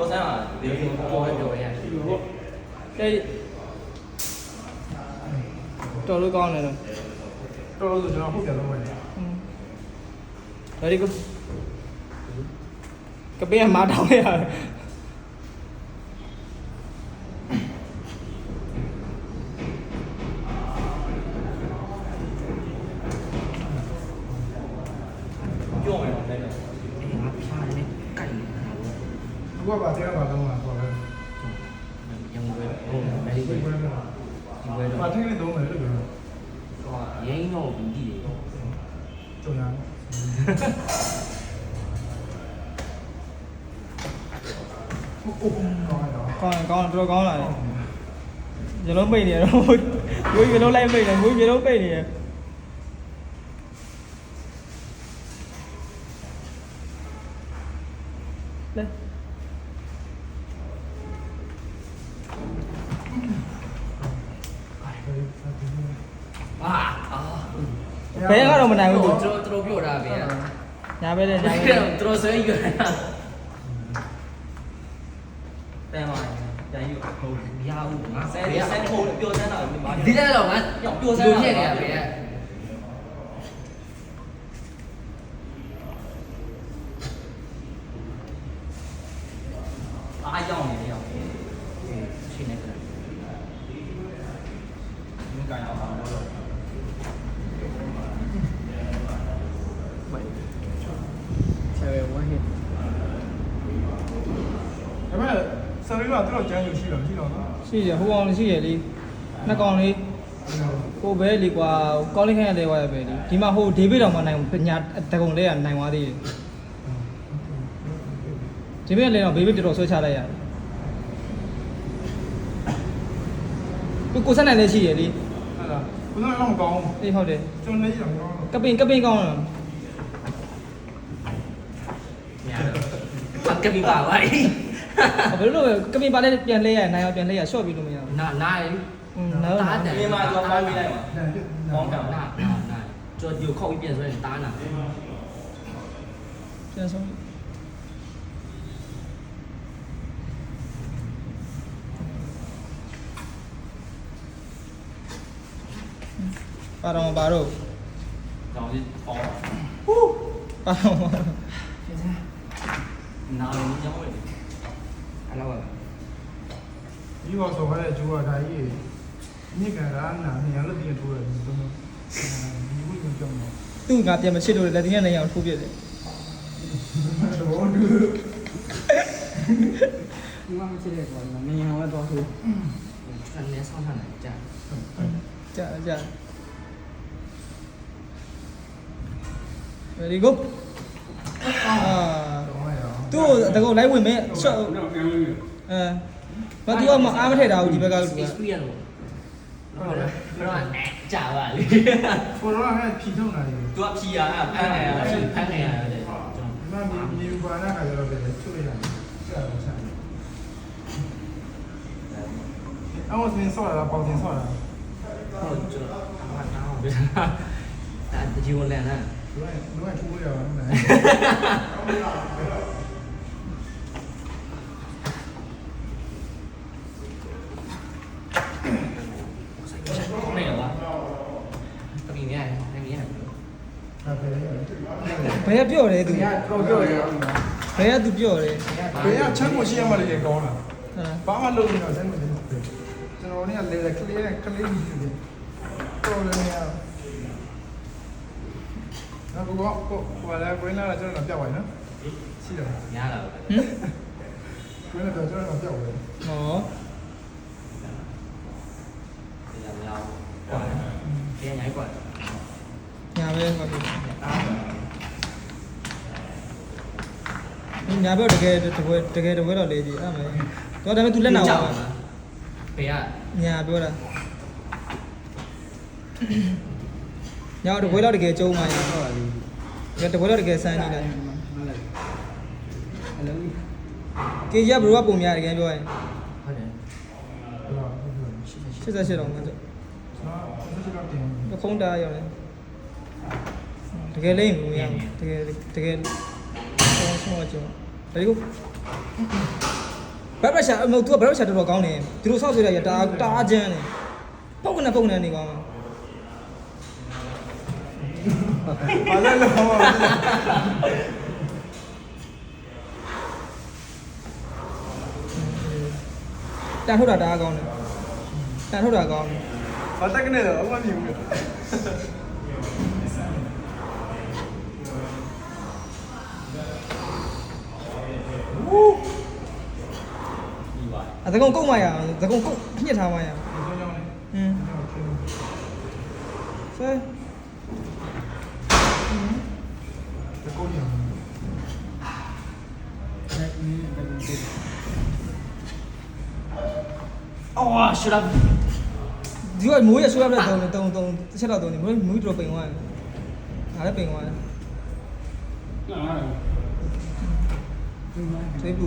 ပြောစမ်းပါလေဒီလိုပြောပဲပြောရရင်တဲ့တော်လို့ကောင်းတယ်လို့တော်တော်ဆိုကျွန်တော်ဟုတ်တယ်လို့ပဲ very good ကပေးမှာတောင်းရရတယ်ပြောမယ်တော့လည်းငါဖျားနေကြိုက် သူကပါတရားပါတော့မှာခေါ်တယ်ရန်ကုန်ပဲဟုတ်တယ်ဒီဘယ်မှာပါထင်းနဲ့သုံးမယ်လို့ပြောတာရင်းတော့ဘူးတည်တယ်ကျုံရအောင်ဟုတ်ကောင်းကောင်းတော့ကောင်းလာတယ်မျိုးလုံးပိတ်နေတော့ငွေမျိုးလုံးလိုက်ပိတ်နေငွေမျိုးလုံးပိတ်နေတယ်လဲ ဘာအာဘယ်ကတော့မနိုင်ဘူးသူတို့တို့ပြောတာပဲညာဘက်နဲ့ညာဘက်တို့ဆွဲယူတာပန်ပါတန်ယူဟုတ်မရဘူးငါဆဲဆဲဟုတ်ပျော်စမ်းတာမပါဒီလည်းတော့ငါပျော်စမ်းတာလူညက်နေတာပဲအားရောက်နေရောက်ချင်းနေ တို့ကသူတို့ကျန်းကျူရှိတော့ရှိတော့နော်ရှိရဟိုအောင်ရှိရလေနှစ်ကောင်လေးဟိုပဲလေကွာကောင်းလေးခန့်ရလဲဝါရပဲလေဒီမှာဟိုဒေးဗစ်တော်မှနိုင်ပညာတကုံလေးကနိုင်သွားသေးတယ်ဒီမဲ့လည်းတော့ဘေးဘေးတော်တော်ဆွဲချလိုက်ရတယ်သူကိုဆက်နိုင်လည်းရှိရလေဟုတ်လားဘုရားတော့ကောင်းအေးဟုတ်တယ်ကျွန်တော်လည်းရအောင်ကပင်ကပင်ကောင်းလားညာတော့ကပင်ပါပါလေ ဘယ်လိုလဲကမင်ပါလေးပြန်လေးရနိုင်အောင်ပြန်လေးရရှော့ပြီးလို့မရဘူးနာနိုင်နော်တားတယ်ကမင်ပါတော့ပိုင်းလိုက်ပါမောင်းတောင်နာနာကျွန်တော်ဒီကိုခောက်ပြီးပြန်ဆွဲရင်တားနာပြန်ဆုံးပါတော်ပါတော့ကြောင်ကြီးပေါင်းဟူးပါတော်ပါပြန်စားနားလုံးကြောင်းဝင် အဲ့လောက်ပါပဲဒီဘောဆိုရတဲ့ကျိုးကဒါကြီးညစ်ကရာနာမြန်လို့ပြင်ထိုးတယ်ဒီလိုမျိုးဒီလိုမျိုးကြောင့်တော့သူ့ငါပြန်မချစ်လို့လက်တင်ရနေအောင်ထိုးပြတယ်တော့ဒူဒီမှာမချစ်တဲ့ကောင်ကမင်းရောတော့သူအလဲဆောင်းထားတယ်ကြာကြာကြာ very good တော့ရအောင်သူ့တကုတ်လိုက်ဝင်မဲ့ရှော့တော့ပြန်လို့အဲဘာသူကမအားမထည့်တာဘူးဒီဘက်ကလူက experience လို့ဟုတ်တယ်ဘယ်တော့ကြာပါလေကိုရောကဖြီထုတ်နေတယ်သူကဖြီရအဲ့ဖမ်းနေရတာဖမ်းနေရတယ်ကျွန်ဒီမှာမြေဥပါနာကလည်းတော့ပဲချုပ်ရတယ်ဆက်တော့ဆက်အောင်စင်းဆော်လာပေါင်းစင်းဆော်လာတော်ဟုတ်ကျွန်တော်အမှတ်တောင်းပဲဒါတကြီးဝင်လန်လားလူကလူကထိုးရအောင်နော် နေရော တပီမြဲနေမြဲ ဟုတ်ကဲ့ ဘယ်ကပြော့လဲသူတော်ပြောတယ်ဘယ်ကသူပြော့လဲဘယ်ကချမ်းကိုရှိရမှလည်းကောင်းလားဘာမှလုပ်နေတာစမ်းမသိဘူးကျွန်တော်တို့ကလေလေကလေးနဲ့ကလေးကြီးတယ်တော်လည်းရနောက်ကောကိုကိုလည်းကိုင်းလာကျွန်တော်ပြပါရနော်ရှိတယ်များလာပါဟမ်ကိုင်းလာကျွန်တော်ပြပါရဟောဒီကမြောက်ကွာပြန်ရိုက်ကွာညာပဲကွာ ပြီညာပြောတကယ်တကယ်တကယ်တကယ်တော့လေကြီးအဲ့မယ်တော့ဒါပေမဲ့ तू လက်နာပါဖေကညာပြောတာညာတကယ်တော့တကယ်ကျုံမှညာဟုတ်ပါပြီတကယ်တော့တကယ်စမ်းနေတယ်အလုံးကေကြီးကဘယ်လိုကပုံများတကယ်ပြောရင်ဟုတ်တယ်88တော့မှဆိုခုံးတာရောက်တယ်တကယ်လိမ့်မလို့ရတကယ်တကယ်ဆုံးဆုံးအကျုံ ဒါဒီကိုဘက်ဘက်ရှာအမသူကဘက်ဘက်ရှာတော်တော်ကောင်းတယ်သူတို့ဆောက်ဆွေးရရတာတာအကျန်းတယ်ပုတ်ကနေပုတ်နေနေကောင်းဘာလဲလို့ဟောတန်ထုတ်တာတာကောင်းတယ်တန်ထုတ်တာကောင်းတယ်ဘာတက်ကနေတော့အမှမမြင်ဘူး အသကောင်ကုတ်မရအောင်သကောင်ကုတ်ညှစ်ထားမရအောင်ဒီကြောင်းလေးဟင်းဆဲတကုတ်ရအောင်အော်ရှ်လာဒီကမိုးရဆွဲရတဲ့တုံးတုံးတုံးတစ်ချက်တော့တုံးနေမိုးမိုးတော်ပိန်သွားတယ်ဒါလည်းပိန်သွားတယ် သွေးပူ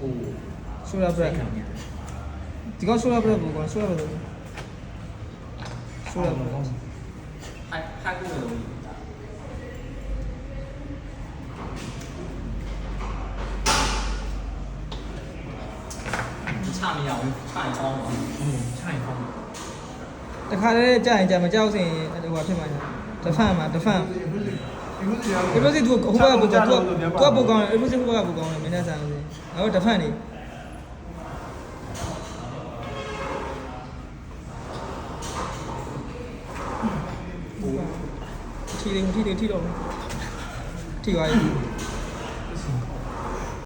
အိုးဆွဲရပြက်ဒီကဆွဲရပြက်ဘူကဆွဲရပြက်ဆွဲရပြက်ဟိုက်ဟိုက်ကိုလို့ချမရဘူးချရင်ကောင်းပါဘူးချရင်ကောင်းတခါတည်းကြာရင်ကြာမကြောက်စင်ဟိုဖြစ်မှာဒ ဖန်မှာဒဖန်ဒီခုစီဒီခုစီရအေးလို့စီသူဟိုဘက်ကဘူကသူကသူကဘူကောင်းတယ်အေးလို့စီဟိုဘက်ကဘူကောင်းတယ်မင်းနဲ့ဆန်လို့ငါတို့ဒဖန်နေထီတယ်ထီတယ်ထီတော့ထီသွားပြီ